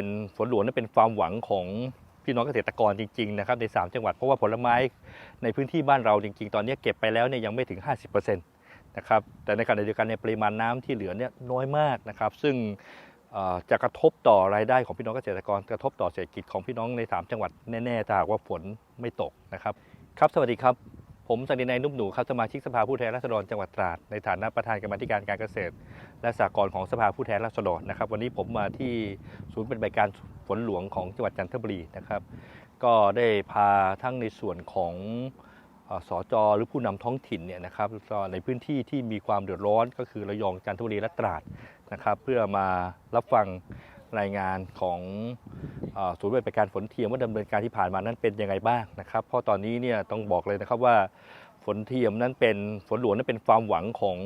เป็นฝนหลวงนั้นเป็นความหวังของพี่น้องเกษตรกรจริงๆนะครับใน 3 จังหวัดเพราะว่าผลไม้ในพื้นที่บ้านเราจริง ๆ ตอนนี้เก็บไปแล้วเนี่ยยังไม่ถึง 50%นะครับแต่ในขณะเดียวกันในปริมาณน้ำที่เหลือเนี่ยน้อยมากนะครับซึ่งจะกระทบต่อรายได้ของพี่น้องเกษตรกร กระทบต่อเศรษฐกิจของพี่น้องใน 3 จังหวัดแน่ๆถ้าหากว่าฝนไม่ตกนะครับ ครับสวัสดีครับ ผมสันตินัยนุ่มหนูครับสมาชิกสภาผู้แทนราษฎรจังหวัดตราดในฐานะประธานกรรมธิการการเกษตร และสหกรณ์ของสภาผู้แทนราษฎรนะครับ วันนี้ผมมาที่ศูนย์ปฏิบัติการฝนหลวงของจังหวัดจันทบุรีนะครับ ก็ได้พาทั้งในส่วนของเอ่อสจหรือผู้นำท้องถิ่นเนี่ยนะครับในพื้นที่ที่มีความเดือดร้อนก็คือระยองจันทบุรีและตราดนะครับ เพื่อมารับฟัง รายงานของอศูนย์บัติการฝนเทียมว่าดำเนินการที่ผ่านมานั้นเป็นยังไงบ้างนะครับ เพราะตอนนี้เนี่ยต้องบอกเลยนะครับว่าฝนเทียมนั้นเป็นฝนหลวงนั้นเป็นความหวังของ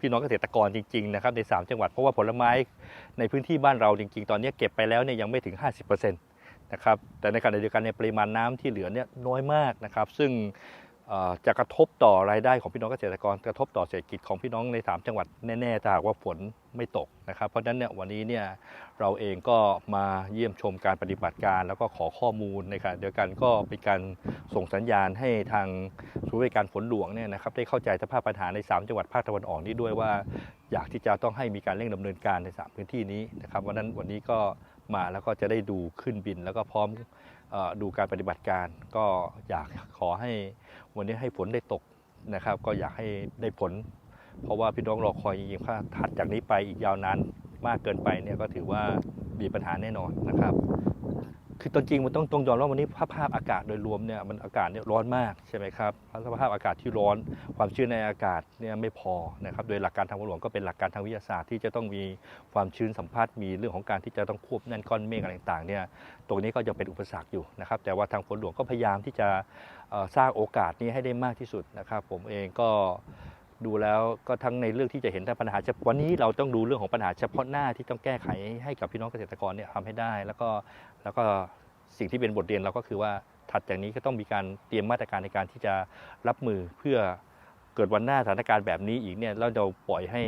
พี่น้องเกษตรกรจริงๆนะครับใน 3 จังหวัดเพราะว่าผลไม้ในพื้นที่บ้านเราจริง ๆ ตอนนี้เก็บไปแล้วเนี่ยยังไม่ถึง 50%นะครับแต่ในขณะเดียวกันในปริมาณน้ำที่เหลือเนี่ยน้อยมากนะครับ ซึ่ง จะกระทบต่อรายได้ของพี่น้องเกษตรกร กระทบต่อเศรษฐกิจของพี่น้องใน 3 จังหวัดแน่ๆถ้าหากว่าฝนไม่ตกนะครับ เพราะฉะนั้นเนี่ยวันนี้เนี่ยเราเองก็มาเยี่ยมชมการปฏิบัติการ แล้วก็ขอข้อมูลในขณะเดียวกันก็เป็นการส่งสัญญาณให้ทางศูนย์บริการฝนหลวงเนี่ยนะครับได้เข้าใจสภาพปัญหาใน 3 จังหวัดภาคตะวันออกนี้ด้วยว่า อยากที่จะต้องให้มีการเร่งดำเนินการใน 3 พื้นที่นี้นะครับวันนั้นวันนี้ก็มาแล้วก็จะได้ดูขึ้นบินแล้วก็พร้อม ดูการปฏิบัติการ ก็อยากขอให้วันนี้ให้ฝนได้ตกนะครับ ก็อยากให้ได้ผล เพราะว่าพี่น้องรอคอยจริงๆถ้าถัดจากนี้ไปอีกยาวนานมากเกินไปเนี่ยก็ถือว่ามีปัญหาแน่นอนนะครับ คือตอนจริงมันต้องต้องยอมรับวันนี้ภาพภาพอากาศโดยรวมเนี่ยมันอากาศเนี่ยร้อนมากใช่ไหมครับสภาพอากาศที่ร้อนความชื้นในอากาศเนี่ยไม่พอนะครับโดยหลักการทางหลวงก็เป็นหลักการทางวิทยาศาสตร์ที่จะต้องมีความชื้นสัมผัสมีเรื่องของการที่จะต้องควบแน่นก้อนเมฆอะไรต่างๆเนี่ยตรงนี้ก็ยังเป็นอุปสรรคอยู่นะครับแต่ว่าทางฝนหลวงก็พยายามที่จะสร้างโอกาสนี้ให้ได้มากที่สุดนะครับ ผมเองก็ ดูแล้วก็ทั้งในเรื่องที่จะเห็นแต่ปัญหาเฉพาะวันนี้เราต้องดูเรื่องของปัญหาเฉพาะหน้าที่ต้องแก้ไขให้กับพี่น้องเกษตรกรเนี่ยทำให้ได้ แล้วก็แล้วก็สิ่งที่เป็นบทเรียนเราก็คือว่าถัดจากนี้ก็ต้องมีการเตรียมมาตรการในการที่จะรับมือเพื่อเกิดวันหน้าสถานการณ์แบบนี้อีกเนี่ยแล้วเราปล่อยให้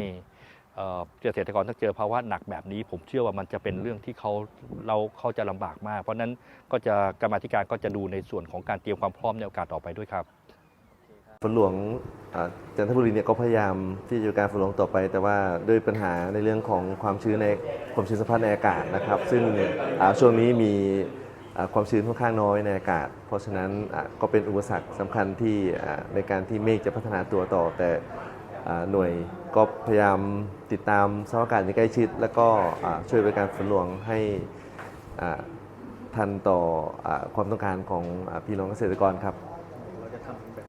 เอ่อเกษตรกรต้องเจอภาวะหนักแบบนี้ ผมเชื่อว่ามันจะเป็นเรื่องที่เขาเราเขาจะลำบากมาก เพราะฉะนั้นก็จะกรรมาธิการก็จะดูในส่วนของการเตรียมความพร้อมในโอกาสต่อไปด้วยครับ ฝนหลวงอ่าจันทบุรีเนี่ยก็พยายามที่จะการฝนหลวงต่อไป แต่ว่าด้วยปัญหาในเรื่องของความชื้นในความชื้นสัมพัทธ์ในอากาศนะครับ ซึ่งช่วงนี้มีความชื้นค่อนข้างน้อยในอากาศ เพราะฉะนั้นก็เป็นอุปสรรคสำคัญที่ในการที่เมฆจะพัฒนาตัวต่อ แต่หน่วยก็พยายามติดตามสภาพอากาศอย่างใกล้ชิด แล้วก็ช่วยบริการฝนหลวงให้ทันต่ออความต้องการของพี่น้องเกษตรกรครับ